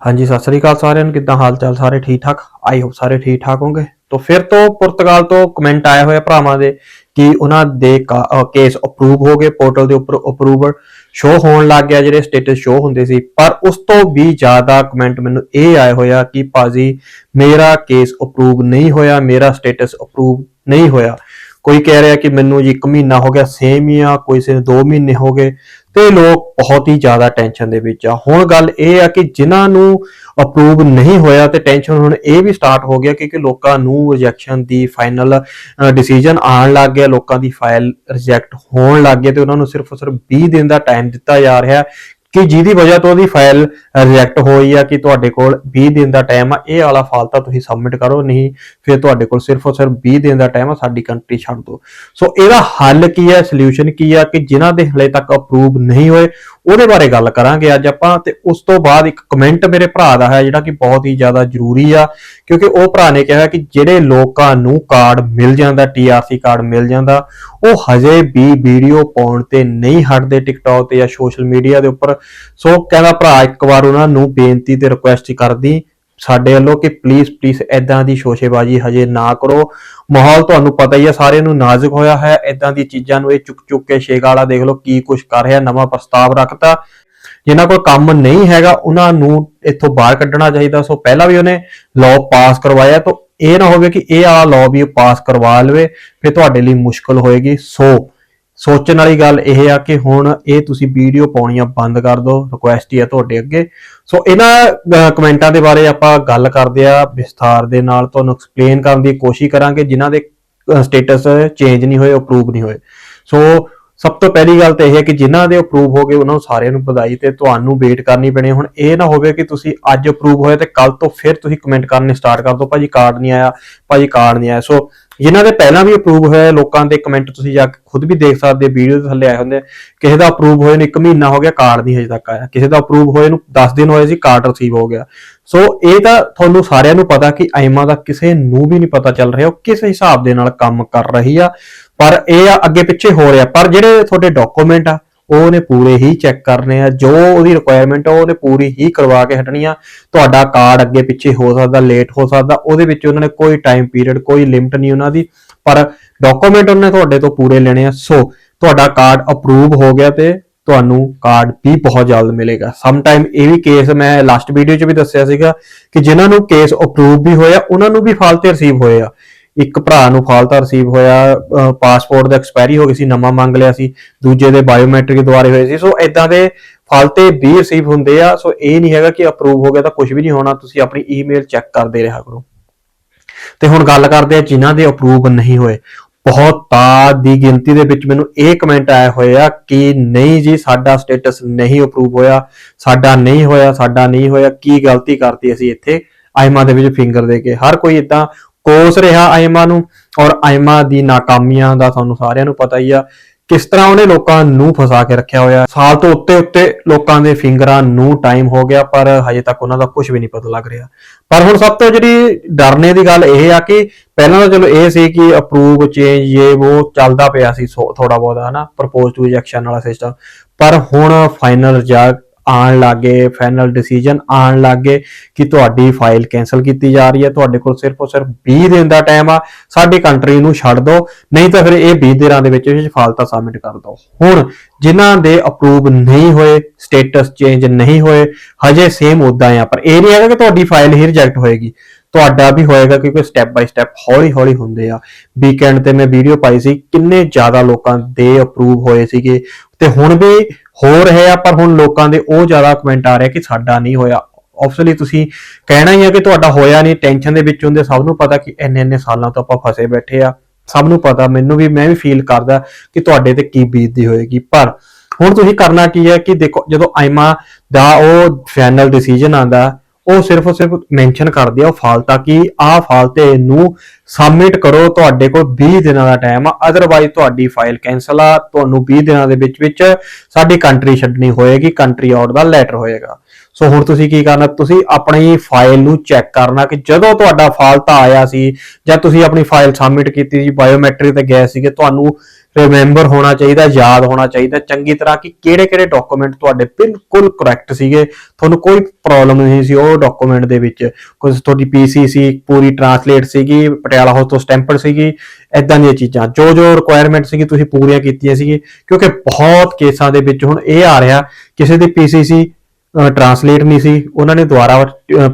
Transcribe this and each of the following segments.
ਹਾਂਜੀ, ਸਤਿ ਸ੍ਰੀ ਅਕਾਲ ਸਾਰਿਆਂ ਨੂੰ। ਕਿੱਦਾਂ ਹਾਲ ਚਾਲ ਸਾਰੇ ਠੀਕ ਠਾਕ ਆਈ ਹੋਪ ਸਾਰੇ ਠੀਕ ਠਾਕ ਹੋਣਗੇ। ਤੋਂ ਫਿਰ ਤੋਂ ਪੁਰਤਗਾਲ ਤੋਂ ਕਮੈਂਟ ਆਇਆ ਹੋਇਆ ਭਰਾਵਾਂ ਦੇ ਕਿ ਉਹਨਾਂ ਦੇ ਕੇਸ ਅਪਰੂਵ ਹੋ ਗਏ ਪੋਰਟਲ ਦੇ ਉੱਪਰ ਅਪਰੂਵਲ ਸ਼ੋ ਹੋਣ ਲੱਗ ਗਿਆ, ਜਿਹੜੇ ਸਟੇਟਸ ਸ਼ੋ ਹੁੰਦੇ ਸੀ। ਪਰ ਉਸ ਤੋਂ ਵੀ ਜ਼ਿਆਦਾ ਕਮੈਂਟ ਮੈਨੂੰ ਇਹ ਆਇਆ ਹੋਇਆ ਕਿ ਭਾਜੀ, ਮੇਰਾ ਕੇਸ ਅਪਰੂਵ ਨਹੀਂ ਹੋਇਆ, ਮੇਰਾ ਸਟੇਟਸ ਅਪਰੂਵ ਨਹੀਂ ਹੋਇਆ। ਕੋਈ ਕਹਿ ਰਿਹਾ ਕਿ ਮੈਨੂੰ ਜੀ 1 ਮਹੀਨਾ ਹੋ ਗਿਆ ਸੇਮ ਹੀ ਆ, ਕੋਈ ਸੇ 2 ਮਹੀਨੇ ਹੋ ਗਏ। ਤੇ ਲੋਕ ਬਹੁਤ ਹੀ ਜ਼ਿਆਦਾ ਟੈਨਸ਼ਨ ਦੇ ਵਿੱਚ ਆ। ਹੁਣ ਗੱਲ ਇਹ ਆ ਕਿ ਜਿਨ੍ਹਾਂ ਨੂੰ ਅਪਰੂਵ ਨਹੀਂ ਹੋਇਆ ਤੇ ਟੈਨਸ਼ਨ ਹੁਣ ਇਹ ਵੀ ਸਟਾਰਟ ਹੋ ਗਿਆ ਕਿ ਲੋਕਾਂ ਨੂੰ ਰਿਜੈਕਸ਼ਨ ਦੀ ਫਾਈਨਲ ਡਿਸੀਜਨ ਆਉਣ ਲੱਗ ਗਿਆ, ਲੋਕਾਂ ਦੀ ਫਾਈਲ ਰਿਜੈਕਟ ਹੋਣ ਲੱਗ ਗਈ ਤੇ ਉਹਨਾਂ ਨੂੰ ਸਿਰਫ ਸਿਰਫ 20 ਦਿਨ ਦਾ ਟਾਈਮ ਦਿੱਤਾ ਜਾ ਰਿਹਾ। ਕਿ ਜਿਹਦੀ ਵਜ੍ਹਾ ਤੋਂ ਉਹਦੀ ਫਾਈਲ ਰਿਜੈਕਟ ਹੋਈ ਆ, ਕਿ ਤੁਹਾਡੇ ਕੋਲ 20 ਦਿਨ ਦਾ ਟਾਈਮ ਆ, ਇਹ ਵਾਲਾ ਫਾਈਲ ਤਾਂ ਤੁਸੀਂ ਸਬਮਿਟ ਕਰੋ, ਨਹੀਂ ਫਿਰ ਤੁਹਾਡੇ ਕੋਲ ਸਿਰਫ ਔਰ ਸਿਰਫ 20 ਦਿਨ ਦਾ ਟਾਈਮ ਆ, ਸਾਡੀ ਕੰਟਰੀ ਛੱਡ ਦਿਓ। ਸੋ ਇਹਦਾ ਹੱਲ ਕੀ ਹੈ ਸੋਲੂਸ਼ਨ ਕੀ ਆ, ਕਿ ਜਿਨ੍ਹਾਂ ਦੇ ਹਲੇ ਤੱਕ ਅਪਰੂਵ ਨਹੀਂ ਹੋਏ ਉਹਦੇ ਬਾਰੇ ਗੱਲ ਕਰਾਂਗੇ ਅੱਜ ਆਪਾਂ ਤੇ ਉਸ ਤੋਂ ਬਾਅਦ ਇੱਕ ਕਮੈਂਟ ਮੇਰੇ ਭਰਾ ਦਾ ਹੈ ਜਿਹੜਾ ਕਿ ਬਹੁਤ ਹੀ ਜ਼ਿਆਦਾ ਜ਼ਰੂਰੀ ਆ, ਕਿਉਂਕਿ ਉਹ ਭਰਾ ਨੇ ਕਿਹਾ ਕਿ ਜਿਹੜੇ ਲੋਕਾਂ ਨੂੰ ਕਾਰਡ ਮਿਲ ਜਾਂਦਾ ਟੀਆਰਸੀ ਕਾਰਡ ਮਿਲ ਜਾਂਦਾ, ਉਹ ਹਜੇ ਵੀ ਵੀਡੀਓ ਪਾਉਣ ਤੇ ਨਹੀਂ ਹਟਦੇ ਟਿਕਟੌਕ ਤੇ ਜਾਂ ਸੋਸ਼ਲ ਮੀਡੀਆ ਦੇ ਉੱਪਰ। ਸੋ ਕਹਿੰਦਾ ਭਰਾ, ਇੱਕ ਵਾਰ ਉਹਨਾਂ ਨੂੰ ਬੇਨਤੀ ਤੇ ਰਿਕੁਐਸਟ ਕਰਦੀ ਸਾਡੇ ਵੱਲੋਂ ਕਿ ਪਲੀਜ਼ ਪਲੀਜ਼ ਐਦਾਂ ਦੀ ਸ਼ੋਸ਼ੇਬਾਜ਼ੀ ਹਜੇ ਨਾ ਕਰੋ। ਮਾਹੌਲ ਤੁਹਾਨੂੰ ਪਤਾ ਹੀ ਹੈ ਸਾਰਿਆਂ ਨੂੰ ਨਾਜ਼ੁਕ ਹੋਇਆ ਹੈ। ਐਦਾਂ ਦੀ ਚੀਜ਼ਾਂ ਨੂੰ ਇਹ ਚੁੱਕ ਚੁੱਕ ਕੇ ਸ਼ੇਖ ਵਾਲਾ ਦੇਖ ਲਓ ਕੀ ਕੁਝ ਕਰ ਰਿਹਾ, ਨਵਾਂ ਪ੍ਰਸਤਾਵ ਰੱਖਤਾ। ਜਿਨ੍ਹਾਂ ਕੋਲ ਕੰਮ ਨਹੀਂ ਹੈਗਾ, ਉਹਨਾਂ ਨੂੰ ਇੱਥੋਂ ਬਾਹਰ ਕੱਢਣਾ ਚਾਹੀਦਾ। ਸੋ ਪਹਿਲਾਂ ਵੀ ਉਹਨੇ ਲਾਅ ਪਾਸ ਕਰਵਾਇਆ, ਤਾਂ ਇਹ ਨਾ ਹੋਵੇ ਕਿ ਇਹ ਆ ਲਾਅ ਵੀ ਪਾਸ ਕਰਵਾ ਲਵੇ, ਫਿਰ ਤੁਹਾਡੇ ਲਈ ਮੁਸ਼ਕਲ ਹੋਏਗੀ। ਸੋ ਸੋਚਣ ਵਾਲੀ ਗੱਲ ਇਹ ਆ ਕਿ ਹੁਣ ਇਹ ਤੁਸੀਂ ਵੀਡੀਓ ਪਾਉਣੀਆਂ ਬੰਦ ਕਰ ਦਿਓ ਰਿਕੁਐਸਟ ਹੀ ਆ ਤੁਹਾਡੇ ਅੱਗੇ। ਸੋ ਇਹਨਾਂ ਕਮੈਂਟਾਂ ਦੇ ਬਾਰੇ ਆਪਾਂ ਗੱਲ ਕਰਦੇ ਆ, ਵਿਸਥਾਰ ਦੇ ਨਾਲ ਤੁਹਾਨੂੰ ਐਕਸਪਲੇਨ ਕਰਨ ਦੀ ਕੋਸ਼ਿਸ਼ ਕਰਾਂਗੇ, ਜਿਨ੍ਹਾਂ ਦੇ ਸਟੇਟਸ ਚੇਂਜ ਨਹੀਂ ਹੋਏ ਅਪਰੂਵ ਨਹੀਂ ਹੋਏ। ਸੋ ਸਭ ਤੋਂ ਪਹਿਲੀ ਗੱਲ ਤਾਂ ਇਹ ਹੈ ਕਿ ਜਿਨ੍ਹਾਂ ਦੇ ਅਪਰੂਵ ਹੋ ਗਏ, ਉਹਨਾਂ ਨੂੰ ਸਾਰਿਆਂ ਨੂੰ ਵਧਾਈ ਤੇ ਤੁਹਾਨੂੰ ਵੇਟ ਕਰਨੀ ਪੈਣੀ। ਹੁਣ ਇਹ ਨਾ ਹੋਵੇ ਕਿ ਤੁਸੀਂ ਅੱਜ ਅਪਰੂਵ ਹੋਏ ਤੇ ਕੱਲ ਤੋਂ ਫਿਰ ਤੁਸੀਂ ਕਮੈਂਟ ਕਰਨੇ ਸਟਾਰਟ ਕਰ ਦਿਓ, ਭਾਜੀ ਕਾਰਡ ਨਹੀਂ ਆਇਆ, ਭਾਜੀ ਕਾਰਡ ਨਹੀਂ ਆਇਆ। ਸੋ ਜਿਨ੍ਹਾਂ ਦੇ ਪਹਿਲਾਂ ਵੀ ਅਪਰੂਵ ਹੋਏ ਲੋਕਾਂ ਦੇ ਕਮੈਂਟ ਤੁਸੀਂ ਜਾ ਕੇ ਖੁਦ ਵੀ ਦੇਖ ਸਕਦੇ ਹੋ ਵੀਡੀਓ ਦੇ ਥੱਲੇ ਆਏ ਹੁੰਦੇ ਕਿਸੇ ਦਾ ਅਪਰੂਵ ਹੋਏ ਨੂੰ 1 ਮਹੀਨਾ ਹੋ ਗਿਆ ਕਾਰਡ ਨਹੀਂ ਹਜੇ ਤੱਕ ਆਇਆ। ਕਿਸੇ ਦਾ ਅਪਰੂਵ ਹੋਏ ਨੂੰ 10 ਦਿਨ ਹੋਏ ਸੀ ਕਾਰਡ ਰਿਸੀਵ ਹੋ ਗਿਆ। ਸੋ ਇਹ ਤਾਂ ਤੁਹਾਨੂੰ ਸਾਰਿਆਂ ਨੂੰ ਪਤਾ ਕਿ ਆਈਮਾ ਦਾ ਕਿਸੇ ਨੂੰ ਵੀ ਨਹੀਂ ਪਤਾ ਚੱਲ ਰਿਹਾ, ਉਹ ਕਿਸ ਹਿਸਾਬ ਦੇ ਨਾਲ ਕੰਮ ਕਰ ਰਹੀ ਆ, ਪਰ ਇਹ ਆ ਅੱਗੇ ਪਿੱਛੇ ਹੋ ਰਿਹਾ। ਪਰ ਜਿਹੜੇ ਤੁਹਾਡੇ ਡਾਕੂਮੈਂਟ ਆ ਉਹ ਉਹਨੇ ਪੂਰੇ ਹੀ ਚੈੱਕ ਕਰਨੇ ਆ, ਜੋ ਉਹਦੀ ਰਿਕੁਆਇਰਮੈਂਟ ਆ, ਉਹਨੇ ਪੂਰੀ ਹੀ ਕਰਵਾ ਕੇ ਹਟਣੀ ਆ। ਤੁਹਾਡਾ ਕਾਰਡ ਅੱਗੇ ਪਿੱਛੇ ਹੋ ਸਕਦਾ ਲੇਟ ਹੋ ਸਕਦਾ, ਉਹਦੇ ਵਿੱਚ ਉਹਨਾਂ ਨੇ ਕੋਈ ਟਾਈਮ ਪੀਰੀਅਡ ਕੋਈ ਲਿਮਟ ਨਹੀਂ ਉਹਨਾਂ ਦੀ, ਪਰ ਡਾਕੂਮੈਂਟ ਉਹਨੇ ਤੁਹਾਡੇ ਤੋਂ ਪੂਰੇ ਲੈਣੇ ਆ। ਸੋ ਤੁਹਾਡਾ ਕਾਰਡ ਅਪਰੂਵ ਹੋ ਗਿਆ ਤੇ ਤੁਹਾਨੂੰ ਕਾਰਡ ਵੀ ਬਹੁਤ ਜਲਦ ਮਿਲੇਗਾ। ਸਮ ਟਾਈਮ ਇਹ ਵੀ ਕੇਸ ਮੈਂ ਲਾਸਟ ਵੀਡੀਓ 'ਚ ਵੀ ਦੱਸਿਆ ਸੀਗਾ ਕਿ ਜਿਨ੍ਹਾਂ ਨੂੰ ਕੇਸ ਅਪਰੂਵ ਵੀ ਹੋਇਆ, ਉਹਨਾਂ ਨੂੰ ਵੀ ਫਾਲਤੇ ਰਿਸੀਵ ਹੋਏ ਆ। ਇੱਕ ਭਰਾ ਨੂੰ ਫਾਲਤਾ ਰਿਸੀਵ ਹੋਇਆ ਪਾਸਪੋਰਟ ਦਾ ਐਕਸਪਾਇਰੀ ਹੋ ਗਈ ਸੀ, ਨਵਾਂ ਮੰਗ ਲਿਆ ਸੀ, ਦੂਜੇ ਦੇ ਬਾਇਓਮੈਟ੍ਰਿਕ ਦੁਆਰੇ ਹੋਏ ਸੀ। ਸੋ ਇਦਾਂ ਦੇ ਫਾਲਤੇ ਵੀ ਰਿਸੀਵ ਹੁੰਦੇ ਆ ਸੋ ਇਹ ਨਹੀਂ ਹੈਗਾ ਕਿ ਅਪਰੂਵ ਹੋ ਗਿਆ ਤਾਂ ਕੁਝ ਵੀ ਨਹੀਂ ਹੋਣਾ, ਤੁਸੀਂ ਆਪਣੀ ਈਮੇਲ ਚੈੱਕ ਕਰਦੇ ਰਿਹਾ ਕਰੋ। ਤੇ ਹੁਣ ਗੱਲ ਕਰਦੇ ਆ ਜਿਨ੍ਹਾਂ ਦੇ ਅਪਰੂਵ ਨਹੀਂ ਹੋਏ। ਬਹੁਤ ਦੀ ਗਿਣਤੀ ਦੇ ਵਿੱਚ ਮੈਨੂੰ ਇਹ ਕਮੈਂਟ ਆਏ ਹੋਏ ਆ ਕਿ ਨਹੀਂ ਜੀ, ਸਾਡਾ ਸਟੇਟਸ ਨਹੀਂ ਅਪਰੂਵ ਹੋਇਆ, ਸਾਡਾ ਨਹੀਂ ਹੋਇਆ, ਸਾਡਾ ਨਹੀਂ ਹੋਇਆ, ਕੀ ਗਲਤੀ ਕਰਤੀ ਅਸੀਂ ਇੱਥੇ? ਆਇਮਾ ਦੇ ਵਿੱਚ ਫਿੰਗਰ ਦੇ ਕੇ। ਹਰ ਕੋਈ ਇਦਾਂ ਕੋਸ ਰਿਹਾ ਆਇਮਾ ਨੂੰ ਔਰ ਆਇਮਾ ਦੀ ਨਾਕਾਮੀਆਂ ਦਾ ਤੁਹਾਨੂੰ ਸਾਰਿਆਂ ਨੂੰ ਪਤਾ ਹੀ ਆ, ਕਿਸ ਤਰ੍ਹਾਂ ਉਹਨੇ ਲੋਕਾਂ ਨੂੰ ਫਸਾ ਕੇ ਰੱਖਿਆ ਹੋਇਆ। ਸਾਲ ਤੋਂ ਉੱਤੇ ਉੱਤੇ ਲੋਕਾਂ ਦੇ ਫਿੰਗਰਾਂ ਨੂੰ ਟਾਈਮ ਹੋ ਗਿਆ, ਪਰ ਹਜੇ ਤੱਕ ਉਹਨਾਂ ਦਾ ਕੁਝ ਵੀ ਨਹੀਂ ਪਤਾ ਲੱਗ ਰਿਹਾ। ਪਰ ਹੁਣ ਸਭ ਤੋਂ ਜਿਹੜੀ ਡਰਨੇ ਦੀ ਗੱਲ ਇਹ ਆ ਕਿ ਪਹਿਲਾਂ ਤਾਂ ਚਲੋ ਇਹ ਸੀ ਕਿ ਅਪਰੂਵ ਚੇਂਜ ਇਹ ਉਹ ਚੱਲਦਾ ਪਿਆ ਸੀ ਥੋੜਾ ਬਹੁਤਾ, ਹਨਾ ਪ੍ਰਪੋਜ਼ ਟੂ ਰਿਜੈਕਸ਼ਨ ਵਾਲਾ ਸਿਸਟਮ ਪਰ ਹੁਣ ਫਾਈਨਲ ਰਿਜ਼ਲਟ ਆਉਣ ਲੱਗੇ ਫਾਈਨਲ ਡਿਸੀਜਨ ਆਉਣ ਲੱਗੇ ਕਿ ਤੁਹਾਡੀ ਫਾਈਲ ਕੈਨਸਲ ਕੀਤੀ ਜਾ ਰਹੀ ਹੈ। ਤੁਹਾਡੇ ਕੋਲ ਸਿਰਫ ਸਿਰਫ 20 ਦਿਨ ਦਾ ਟਾਈਮ ਆ। ਸਾਡੀ ਕੰਟਰੀ ਨੂੰ ਛੱਡ ਦਿਓ। ਨਹੀਂ ਤਾਂ ਫਿਰ ਇਹ 20 ਦਿਨਾਂ ਦੇ ਵਿੱਚ ਵਿੱਚ ਫਾਲਤਾ ਸਬਮਿਟ ਕਰ ਦਿਓ। ਹੁਣ ਜਿਨ੍ਹਾਂ ਦੇ ਅਪਰੂਵ ਨਹੀਂ ਹੋਏ ਸਟੇਟਸ ਚੇਂਜ ਨਹੀਂ ਹੋਏ, ਹਜੇ ਸੇਮ ਉਦਾਂ ਆ। ਪਰ ਇਹ ਨਹੀਂ ਹੈਗਾ ਕਿ ਤੁਹਾਡੀ ਫਾਈਲ ਹੀ ਰਿਜੈਕਟ ਹੋਏਗੀ। ਤੁਹਾਡਾ ਵੀ ਹੋਏਗਾ ਕਿਉਂਕਿ ਸਟੈਪ ਬਾਈ ਸਟੈਪ ਹੌਲੀ ਹੌਲੀ ਹੁੰਦੇ ਆ। ਵੀਕਐਂਡ ਤੇ ਮੈਂ ਵੀਡੀਓ ਪਾਈ ਸੀ, ਕਿੰਨੇ ਜ਼ਿਆਦਾ ਲੋਕਾਂ ਦੇ ਅਪਰੂਵ ਹੋਏ ਸੀਗੇ। ਤੇ ਹੁਣ ਵੀ ਹੋ ਰਹੇ ਪਰ ਹੁਣ ਲੋਕਾਂ ਦੇ ਉਹ ਜ਼ਿਆਦਾ ਕਮੈਂਟ ਆ ਰਿਹਾ ਕਿ ਸਾਡਾ ਨਹੀਂ ਹੋਇਆ। ਆਬਵੀਅਸਲੀ ਤੁਸੀਂ ਕਹਿਣਾ ਹੀ ਆ ਕਿ ਤੁਹਾਡਾ ਹੋਇਆ ਨਹੀਂ ਟੈਨਸ਼ਨ ਦੇ ਵਿੱਚ ਹੁੰਦੇ ਸਭ ਨੂੰ ਪਤਾ ਕਿ ਇੰਨੇ ਇੰਨੇ ਸਾਲਾਂ ਤੋਂ ਆਪਾਂ ਫਸੇ ਬੈਠੇ ਆ। ਸਭ ਨੂੰ ਪਤਾ, ਮੈਨੂੰ ਵੀ, ਮੈਂ ਵੀ ਫੀਲ ਕਰਦਾ ਕਿ ਤੁਹਾਡੇ ਤੇ ਕੀ ਬੀਤਦੀ ਹੋਏਗੀ। ਪਰ ਹੁਣ ਤੁਸੀਂ ਕਰਨਾ ਕੀ ਹੈ ਕਿ ਦੇਖੋ, ਜਦੋਂ ਆਈਮਾ ਦਾ ਉਹ ਫਾਈਨਲ ਡਿਸੀਜਨ ਆਂਦਾ ਉਹ ਸਿਰਫ ਸਿਰਫ ਮੈਂਸ਼ਨ ਕਰਦੇ ਆ, ਉਹ ਫਾਲਤਾ ਕਿ? ਆਹ ਫਾਲਤੇ ਨੂੰ ਸਬਮਿਟ ਕਰੋ, ਤੁਹਾਡੇ ਕੋਲ 20 ਦਿਨਾਂ ਦਾ ਟਾਈਮ ਆ ਅਦਰਵਾਈਜ਼ ਤੁਹਾਡੀ ਫਾਈਲ ਕੈਨਸਲ ਆ, ਤੁਹਾਨੂੰ 20 ਦਿਨਾਂ ਦੇ ਵਿੱਚ ਵਿੱਚ ਸਾਡੀ ਕੰਟਰੀ ਛੱਡਣੀ ਹੋਏਗੀ ਕੰਟਰੀ ਆਊਟ ਦਾ ਲੈਟਰ ਹੋਏਗਾ। ਸੋ ਹੁਣ ਤੁਸੀਂ ਕੀ ਕਰਨਾ? ਤੁਸੀਂ ਆਪਣੀ ਫਾਈਲ ਨੂੰ ਚੈੱਕ ਕਰਨਾ ਕਿ ਜਦੋਂ ਤੁਹਾਡਾ ਫਾਲਤਾ ਆਇਆ ਸੀ ਜਾਂ ਤੁਸੀਂ ਆਪਣੀ ਫਾਈਲ ਸਬਮਿਟ ਕੀਤੀ ਸੀ ਬਾਇਓਮੈਟ੍ਰਿਕ ਤੇ ਗਏ ਸੀਗੇ, ਤੁਹਾਨੂੰ ਰਿਮੈਂਬਰ ਹੋਣਾ ਚਾਹੀਦਾ, ਯਾਦ ਹੋਣਾ ਚਾਹੀਦਾ, ਚੰਗੀ ਤਰ੍ਹਾਂ ਕਿ ਕਿਹੜੇ ਕਿਹੜੇ ਡਾਕੂਮੈਂਟ ਤੁਹਾਡੇ ਬਿਲਕੁਲ ਕਰੈਕਟ ਸੀਗੇ, ਤੁਹਾਨੂੰ ਕੋਈ ਪ੍ਰੋਬਲਮ ਨਹੀਂ ਸੀ ਉਹ ਡਾਕੂਮੈਂਟ ਦੇ ਵਿੱਚ। ਕੁਝ ਤੁਹਾਡੀ ਪੀਸੀਸੀ ਪੂਰੀ ਟਰਾਂਸਲੇਟ ਸੀਗੀ, ਪਟਿਆਲਾ ਹਾਊਸ ਤੋਂ ਸਟੈਂਪਡ ਸੀਗੀ ਐਦਾਂ ਦੀਆਂ ਚੀਜ਼ਾਂ। ਜੋ ਜੋ ਰਿਕੁਆਇਰਮੈਂਟ ਸੀਗੀ, ਤੁਸੀਂ ਪੂਰੀਆਂ ਕੀਤੀਆਂ ਸੀਗੀ ਕਿਉਂਕਿ ਬਹੁਤ ਕੇਸਾਂ ਦੇ ਵਿੱਚ ਹੁਣ ਇਹ ਆ ਰਿਹਾ, ਕਿਸੇ ਦੀ ਪੀਸੀਸੀ ਟਰਾਂਸਲੇਟ ਨਹੀਂ ਸੀ। ਉਹਨਾਂ ਨੇ ਦੁਬਾਰਾ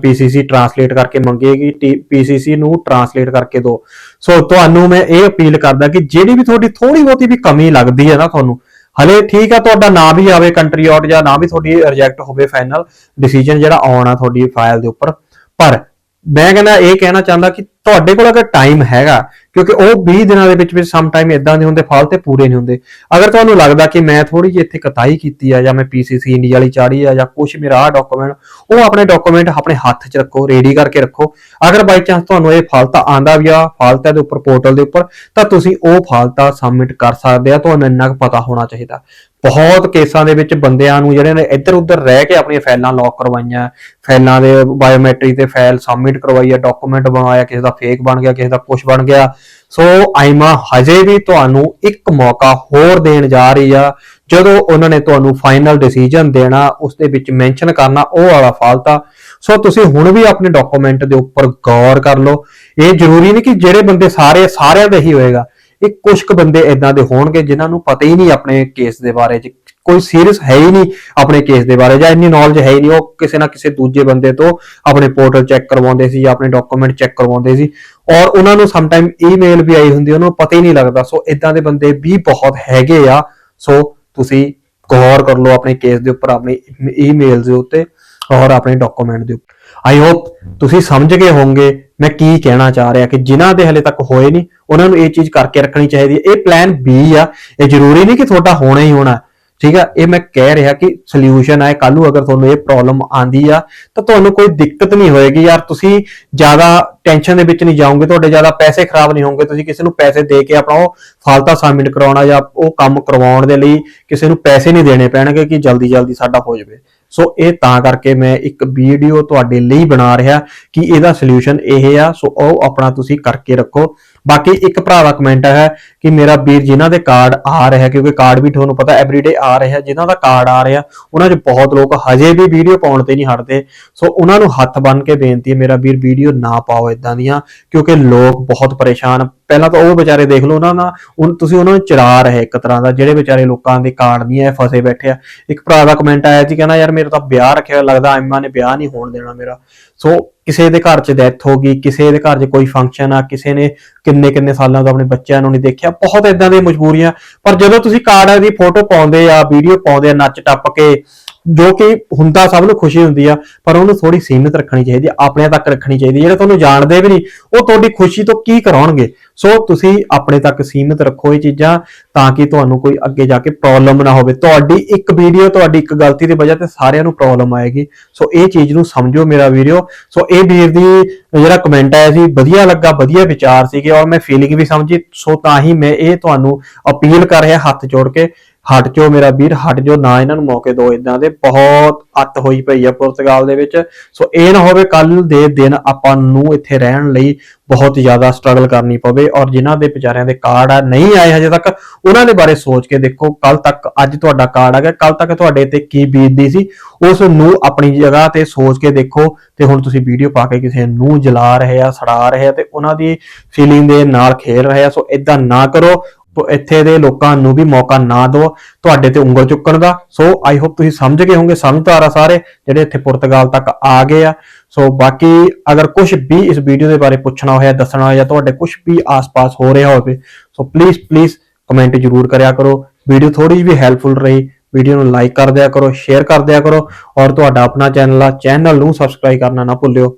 ਪੀਸੀਸੀ ਟਰਾਂਸਲੇਟ ਕਰਕੇ ਮੰਗੇਗੀ ਪੀਸੀਸੀ ਨੂੰ ਟਰਾਂਸਲੇਟ ਕਰਕੇ ਦਿਓ ਸੋ ਤੁਹਾਨੂੰ ਮੈਂ ਇਹ ਅਪੀਲ ਕਰਦਾ ਕਿ ਜਿਹੜੀ ਵੀ ਤੁਹਾਡੀ ਥੋੜੀ ਬਹੁਤੀ ਵੀ ਕਮੀ ਲੱਗਦੀ ਹੈ ਨਾ ਤੁਹਾਨੂੰ, ਹਲੇ ਠੀਕ ਆ, ਤੁਹਾਡਾ ਨਾ ਵੀ ਆਵੇ ਕੰਟਰੀ ਆਊਟ ਜਾਂ ਨਾ ਵੀ ਤੁਹਾਡੀ ਰਿਜੈਕਟ ਹੋਵੇ ਫਾਈਨਲ ਡਿਸੀਜਨ ਜਿਹੜਾ ਆਉਣਾ ਤੁਹਾਡੀ ਫਾਈਲ ਦੇ ਉੱਪਰ। ਪਰ ਮੈਂ ਕਹਿੰਦਾ ਇਹ ਕਹਿਣਾ ਚਾਹੁੰਦਾ ਕਿ ਤੁਹਾਡੇ ਕੋਲ ਅਗਰ ਟਾਈਮ ਹੈਗਾ ਕਿਉਂਕਿ ਉਹ 20 ਦਿਨਾਂ ਦੇ ਵਿੱਚ ਵਿੱਚ ਸਮ ਟਾਈਮ ਇਦਾਂ ਦੇ ਹੁੰਦੇ ਫਲ ਤੇ ਪੂਰੇ ਨਹੀਂ ਹੁੰਦੇ। ਅਗਰ ਤੁਹਾਨੂੰ ਲੱਗਦਾ ਕਿ ਮੈਂ ਥੋੜੀ ਜਿਹੀ ਇੱਥੇ ਕਤਾਈ ਕੀਤੀ ਆ ਜਾਂ ਮੈਂ ਪੀਸੀਸੀ ਇੰਡੀਆ ਵਾਲੀ ਚਾੜੀ ਆ ਜਾਂ ਕੁਝ ਮੇਰਾ ਆ ਡਾਕੂਮੈਂਟ ਉਹ ਆਪਣੇ ਡਾਕੂਮੈਂਟ ਆਪਣੇ ਹੱਥ 'ਚ ਰੱਖੋ ਰੈਡੀ ਕਰਕੇ ਰੱਖੋ। ਅਗਰ ਬਾਈ ਚਾਂਸ ਤੁਹਾਨੂੰ ਇਹ ਫਾਲਤਾ ਆਂਦਾ ਵੀ ਆ, ਫਾਲਤਾ ਦੇ ਉੱਪਰ ਪੋਰਟਲ ਦੇ ਉੱਪਰ, ਤਾਂ ਤੁਸੀਂ ਉਹ ਫਾਲਤਾ ਸਬਮਿਟ ਕਰ ਸਕਦੇ ਆ, ਤੁਹਾਨੂੰ ਇੰਨਾ ਕੁ ਪਤਾ ਹੋਣਾ ਚਾਹੀਦਾ। ਬਹੁਤ ਕੇਸਾਂ ਦੇ ਵਿੱਚ ਬੰਦਿਆਂ ਨੂੰ ਜਿਹੜੇ ਨੇ ਇੱਧਰ ਉੱਧਰ ਰਹਿ ਕੇ ਆਪਣੀਆਂ ਫਾਈਲਾਂ ਲੌਕ ਕਰਵਾਈਆਂ, ਫਾਈਲਾਂ ਦੇ ਬਾਇਓਮੈਟ੍ਰਿਕ ਤੇ ਫਾਈਲ ਸਬਮਿਟ ਕਰਵਾਈ ਆ ਡਾਕੂਮੈਂਟ ਬਣਾਇਆ, ਕਿਸੇ ਦਾ ਫੇਕ ਬਣ ਗਿਆ, ਕਿਸੇ ਦਾ ਕੁਝ ਬਣ ਗਿਆ। ਸੋ ਆਈਮਾ ਹਜੇ ਵੀ ਤੁਹਾਨੂੰ ਇੱਕ ਮੌਕਾ ਹੋਰ ਦੇਣ ਜਾ ਰਹੀ ਆ ਜਦੋਂ ਉਹਨਾਂ ਨੇ ਤੁਹਾਨੂੰ ਫਾਈਨਲ ਡਿਸੀਜਨ ਦੇਣਾ ਉਸ ਦੇ ਵਿੱਚ ਮੈਂਸ਼ਨ ਕਰਨਾ, ਉਹ ਵਾਲਾ ਫਾਲਤਾ, ਸੋ ਤੁਸੀਂ ਹੁਣ ਵੀ ਆਪਣੇ ਡਾਕੂਮੈਂਟ ਦੇ ਉੱਪਰ ਗੌਰ ਕਰ ਲਓ। ਇਹ ਜ਼ਰੂਰੀ ਨਹੀਂ ਕਿ ਜਿਹੜੇ ਬੰਦੇ ਸਾਰੇ, ਸਾਰਿਆਂ ਦੇ ਹੀ ਹੋਏਗਾ। ਇਹ ਕੁਝ ਕੁ ਬੰਦੇ ਇਦਾਂ ਦੇ ਹੋਣਗੇ ਜਿਨ੍ਹਾਂ ਨੂੰ ਪਤਾ ਹੀ ਨਹੀਂ ਆਪਣੇ ਕੇਸ ਦੇ ਬਾਰੇ ਚ। ਕੋਈ ਸੀਰੀਅਸ ਹੈ ਹੀ ਨਹੀਂ ਆਪਣੇ ਕੇਸ ਦੇ ਬਾਰੇ, ਜਾਂ ਇੰਨੀ ਨੌਲੇਜ ਹੈ ਹੀ ਨਹੀਂ। ਉਹ ਕਿਸੇ ਨਾ ਕਿਸੇ ਦੂਜੇ ਬੰਦੇ ਤੋਂ ਆਪਣੇ ਪੋਰਟਲ ਚੈੱਕ ਕਰਵਾਉਂਦੇ ਸੀ ਜਾਂ ਆਪਣੇ ਡਾਕੂਮੈਂਟ ਚੈੱਕ ਕਰਵਾਉਂਦੇ ਸੀ। ਔਰ ਉਹਨਾਂ ਨੂੰ ਸਮਟਾਈਮ ਈਮੇਲ ਵੀ ਆਈ ਹੁੰਦੀ, ਉਹਨਾਂ ਨੂੰ ਪਤਾ ਹੀ ਨਹੀਂ ਲੱਗਦਾ। ਸੋ ਇਦਾਂ ਦੇ ਬੰਦੇ ਵੀ ਬਹੁਤ ਹੈਗੇ ਆ। ਸੋ ਤੁਸੀਂ ਗੌਰ ਕਰ ਲਓ ਆਪਣੇ ਕੇਸ ਦੇ ਉੱਪਰ, ਆਪਣੀ ਈਮੇਲ ਦੇ ਉੱਤੇ ਔਰ ਆਪਣੇ ਡਾਕੂਮੈਂਟ ਦੇ ਉੱਪਰ। ਆਈ ਹੋਪ ਤੁਸੀਂ ਸਮਝ ਗਏ ਹੋਵੋਗੇ ਮੈਂ ਕੀ ਕਹਿਣਾ ਚਾਹ ਰਿਹਾ ਕਿ ਜਿਨ੍ਹਾਂ ਦੇ ਹਲੇ ਤੱਕ ਹੋਏ ਨਹੀਂ ਉਹਨਾਂ ਨੂੰ ਇਹ ਚੀਜ਼ ਕਰਕੇ ਰੱਖਣੀ ਚਾਹੀਦੀ ਹੈ। ਇਹ ਪਲਾਨ B ਆ। ਇਹ ਜ਼ਰੂਰੀ ਨਹੀਂ ਕਿ ਤੁਹਾਡਾ ਹੋਣਾ ਹੀ ਹੋਣਾ। ਠੀਕ ਆ? ਇਹ ਮੈਂ ਕਹਿ ਰਿਹਾ ਕਿ ਸੋਲੂਸ਼ਨ ਹੈ ਕੱਲ ਨੂੰ ਅਗਰ ਤੁਹਾਨੂੰ ਇਹ ਪ੍ਰੋਬਲਮ ਆਂਦੀ ਆ, ਤਾਂ ਤੁਹਾਨੂੰ ਕੋਈ ਦਿੱਕਤ ਨਹੀਂ ਹੋਏਗੀ। ਯਾਰ, ਤੁਸੀਂ ਜ਼ਿਆਦਾ ਟੈਨਸ਼ਨ ਦੇ ਵਿੱਚ ਨਹੀਂ ਜਾਓਗੇ, ਤੁਹਾਡੇ ਜ਼ਿਆਦਾ ਪੈਸੇ ਖਰਾਬ ਨਹੀਂ ਹੋਣਗੇ। ਤੁਸੀਂ ਕਿਸੇ ਨੂੰ ਪੈਸੇ ਦੇ ਕੇ ਆਪਣਾ ਉਹ ਫਾਲਤਾ ਸਬਮਿਟ ਕਰਾਉਣਾ ਜਾਂ ਉਹ ਕੰਮ ਕਰਵਾਉਣ ਦੇ ਲਈ ਕਿਸੇ ਨੂੰ ਪੈਸੇ ਨਹੀਂ ਦੇਣੇ ਪੈਣਗੇ ਕਿ ਜਲਦੀ ਜਲਦੀ ਸਾਡਾ ਹੋ ਜਾਵੇ। ਸੋ ਇਹ ਤਾਂ ਕਰਕੇ ਮੈਂ ਇੱਕ ਵੀਡੀਓ ਤੁਹਾਡੇ ਲਈ ਬਣਾ ਰਿਹਾ ਕਿ ਇਹਦਾ ਸੋਲੂਸ਼ਨ ਇਹ ਆ। ਸੋ ਉਹ ਆਪਣਾ ਤੁਸੀਂ ਕਰਕੇ ਰੱਖੋ। ਬਾਕੀ ਇੱਕ ਭਰਾ ਦਾ ਕਮੈਂਟ ਹੈ ਕਿ ਮੇਰਾ ਵੀਰ ਜਿਨ੍ਹਾਂ ਦੇ ਕਾਰਡ ਆ ਰਿਹਾ, ਕਿਉਂਕਿ ਕਾਰਡ ਵੀ ਤੁਹਾਨੂੰ ਪਤਾ ਐਵਰੀਡੇ ਆ ਰਿਹਾ, ਜਿਨ੍ਹਾਂ ਦਾ ਕਾਰਡ ਆ ਰਿਹਾ, ਉਹਨਾਂ 'ਚ ਬਹੁਤ ਲੋਕ ਹਜੇ ਵੀ ਵੀਡੀਓ ਪਾਉਣ ਤੇ ਨਹੀਂ ਹਟਦੇ। ਸੋ ਉਹਨਾਂ ਨੂੰ ਹੱਥ ਬੰਨ ਕੇ ਬੇਨਤੀ ਹੈ, ਮੇਰਾ ਵੀਰ ਵੀਡੀਓ ਨਾ ਪਾਓ ਇਦਾਂ ਦੀਆਂ, ਕਿਉਂਕਿ ਲੋਕ ਬਹੁਤ ਪਰੇਸ਼ਾਨ। ਪਹਿਲਾਂ ਤਾਂ ਉਹ ਵਿਚਾਰੇ ਦੇਖ ਲਓ ਉਹਨਾਂ ਨਾਲ ਤੁਸੀਂ ਉਹਨਾਂ ਨੂੰ ਚਰਾ ਰਹੇ ਇੱਕ ਤਰ੍ਹਾਂ ਦਾ, ਜਿਹੜੇ ਵਿਚਾਰੇ ਲੋਕਾਂ ਦੇ ਕਾਰਡ ਨਹੀਂ ਐ ਫਸੇ ਬੈਠੇ ਆ। ਇੱਕ ਭਰਾ ਦਾ ਕਮੈਂਟ ਆਇਆ ਸੀ ਕਹਿੰਦਾ, ਯਾਰ, ਮੇਰੇ ਤਾਂ ਵਿਆਹ ਰੱਖਿਆ ਲੱਗਦਾ, ਐਮਾ ਨੇ ਵਿਆਹ ਨਹੀਂ ਹੋਣ ਦੇਣਾ ਮੇਰਾ। ਸੋ ਕਿਸੇ ਦੇ ਘਰ 'ਚ ਡੈਥ ਹੋ ਗਈ, ਕਿਸੇ ਦੇ ਘਰ 'ਚ ਕੋਈ ਫੰਕਸ਼ਨ ਆ, ਕਿਸੇ ਨੇ ਕਿੰਨੇ ਕਿੰਨੇ ਸਾਲਾਂ ਤੋਂ ਆਪਣੇ ਬੱਚਿਆਂ ਨੂੰ ਨਹੀਂ ਦੇਖਿਆ ਬਹੁਤ ਇਦਾਂ ਦੀਆਂ ਮਜਬੂਰੀਆਂ, ਪਰ ਜਦੋਂ ਤੁਸੀਂ ਕਾਰਡ ਦੀ ਫੋਟੋ ਪਾਉਂਦੇ ਆ ਵੀਡੀਓ ਪਾਉਂਦੇ ਆ, ਨੱਚ ਟੱਪ ਕੇ ਜੋ ਕਿ ਹੁੰਦਾ ਸਭ ਨੂੰ ਖੁਸ਼ੀ ਹੁੰਦੀ ਆ, ਪਰ ਉਹਨੂੰ ਥੋੜੀ ਸੀਮਿਤ ਰੱਖਣੀ ਚਾਹੀਦੀ ਆ ਆਪਣੇ ਤੱਕ ਰੱਖਣੀ ਚਾਹੀਦੀ ਜਿਹੜੇ ਤੁਹਾਨੂੰ ਜਾਣਦੇ ਵੀ ਨਹੀਂ, ਉਹ ਤੁਹਾਡੀ ਖੁਸ਼ੀ ਤੋਂ ਕੀ ਕਰਾਉਣਗੇ? ਸੋ ਤੁਸੀਂ ਆਪਣੇ ਤੱਕ ਸੀਮਿਤ ਰੱਖੋ ਇਹ ਚੀਜ਼ਾਂ ਤਾਂ ਕਿ ਤੁਹਾਨੂੰ ਕੋਈ ਅੱਗੇ ਜਾ ਕੇ ਪ੍ਰੋਬਲਮ ਨਾ ਹੋਵੇ। ਤੁਹਾਡੀ ਇੱਕ ਵੀਡੀਓ ਤੁਹਾਡੀ ਇੱਕ ਗਲਤੀ ਦੀ ਵਜ੍ਹਾ ਤੇ ਸਾਰਿਆਂ ਨੂੰ ਪ੍ਰੋਬਲਮ ਆਏਗੀ। ਸੋ ਇਹ ਚੀਜ਼ ਨੂੰ ਸਮਝੋ ਮੇਰਾ ਵੀਡੀਓ ਸੋ ਇਹ ਵੀਰ ਦੀ ਜਿਹੜਾ ਕਮੈਂਟ ਆਇਆ ਸੀ, ਵਧੀਆ ਲੱਗਾ, ਵਧੀਆ ਵਿਚਾਰ ਸੀਗੇ ਔਰ ਮੈਂ ਫੀਲਿੰਗ ਵੀ ਸਮਝੀ। ਸੋ ਤਾਂ ਹੀ ਮੈਂ ਇਹ ਤੁਹਾਨੂੰ ਅਪੀਲ ਕਰ ਰਿਹਾ ਹੱਥ ਜੋੜ ਕੇ। ਹਟ ਜਾਓ ਮੇਰਾ ਵੀਰ, ਹਟ ਜਾਓ, ਨਾ ਇਹਨਾਂ ਨੂੰ ਮੌਕੇ ਦਿਓ ਇਦਾਂ ਦੇ। ਬਹੁਤ ਅੱਤ ਹੋਈ ਪਈ ਆ ਪੁਰਤਗਾਲ ਦੇ ਵਿੱਚ। ਸੋ ਇਹ ਨਾ ਹੋਵੇ ਕੱਲ ਦੇ ਦਿਨ ਆਪਾਂ ਨੂੰ ਇੱਥੇ ਰਹਿਣ ਲਈ ਬਹੁਤ ਜ਼ਿਆਦਾ ਸਟਰਗਲ ਕਰਨੀ ਪਵੇ ਔਰ ਜਿਨ੍ਹਾਂ ਦੇ ਵਿਚਾਰਿਆਂ ਦੇ ਕਾਰਡ ਆ ਨਹੀਂ ਆਏ ਹਜੇ ਤੱਕ, ਉਹਨਾਂ ਦੇ ਬਾਰੇ ਸੋਚ ਕੇ ਦੇਖੋ। ਕੱਲ ਤੱਕ ਅੱਜ ਤੁਹਾਡਾ ਕਾਰਡ ਆ ਗਿਆ। ਕੱਲ ਤੱਕ ਤੁਹਾਡੇ ਤੇ ਕੀ ਬੀਤਦੀ ਸੀ, ਉਸ ਨੂੰ ਆਪਣੀ ਜਗ੍ਹਾ ਤੇ ਸੋਚ ਕੇ ਦੇਖੋ। ਤੇ ਹੁਣ ਤੁਸੀਂ ਵੀਡੀਓ ਪਾ ਕੇ ਕਿਸੇ ਨੂੰ ਜਲਾ ਰਹੇ ਆ, ਸੜਾ ਰਹੇ ਆ ਤੇ ਉਹਨਾਂ ਦੀ ਫੀਲਿੰਗ ਦੇ ਨਾਲ ਖੇਲ ਰਹੇ ਆ। ਸੋ ਇਦਾਂ ਨਾ ਕਰੋ ਇੱਥੇ ਦੇ ਲੋਕਾਂ ਨੂੰ ਵੀ ਮੌਕਾ ਨਾ ਦਿਓ, ਤੁਹਾਡੇ ਤੇ ਉਂਗਲ ਚੁੱਕਣ ਦਾ। ਸੋ ਆਈ ਹੋਪ ਤੁਸੀਂ ਸਮਝ ਗਏ ਹੋਵੋਗੇ ਸਮਝਦਾਰ ਆ ਸਾਰੇ ਜਿਹੜੇ ਇੱਥੇ ਪੁਰਤਗਾਲ ਤੱਕ ਆ ਗਏ ਆ। ਸੋ ਬਾਕੀ ਅਗਰ ਕੁਝ ਵੀ ਇਸ ਵੀਡੀਓ ਦੇ ਬਾਰੇ ਪੁੱਛਣਾ ਹੋਇਆ, ਦੱਸਣਾ ਹੋਇਆ ਜਾਂ ਤੁਹਾਡੇ ਕੁਝ ਵੀ ਆਸ-ਪਾਸ ਹੋ ਰਿਹਾ ਹੋਵੇ ਸੋ ਪਲੀਜ਼ ਪਲੀਜ਼ ਕਮੈਂਟ ਜ਼ਰੂਰ ਕਰਿਆ ਕਰੋ। ਵੀਡੀਓ ਥੋੜੀ ਜਿਹੀ ਵੀ ਹੈਲਪਫੁਲ ਰਹੀ, ਵੀਡੀਓ ਨੂੰ ਲਾਈਕ ਕਰ ਦਿਆ ਕਰੋ ਸ਼ੇਅਰ ਕਰ ਦਿਆ ਕਰੋ। ਔਰ ਤੁਹਾਡਾ ਆਪਣਾ ਚੈਨਲ ਆ ਚੈਨਲ ਨੂੰ ਸਬਸਕ੍ਰਾਈਬ ਕਰਨਾ ਨਾ ਭੁੱਲਿਓ।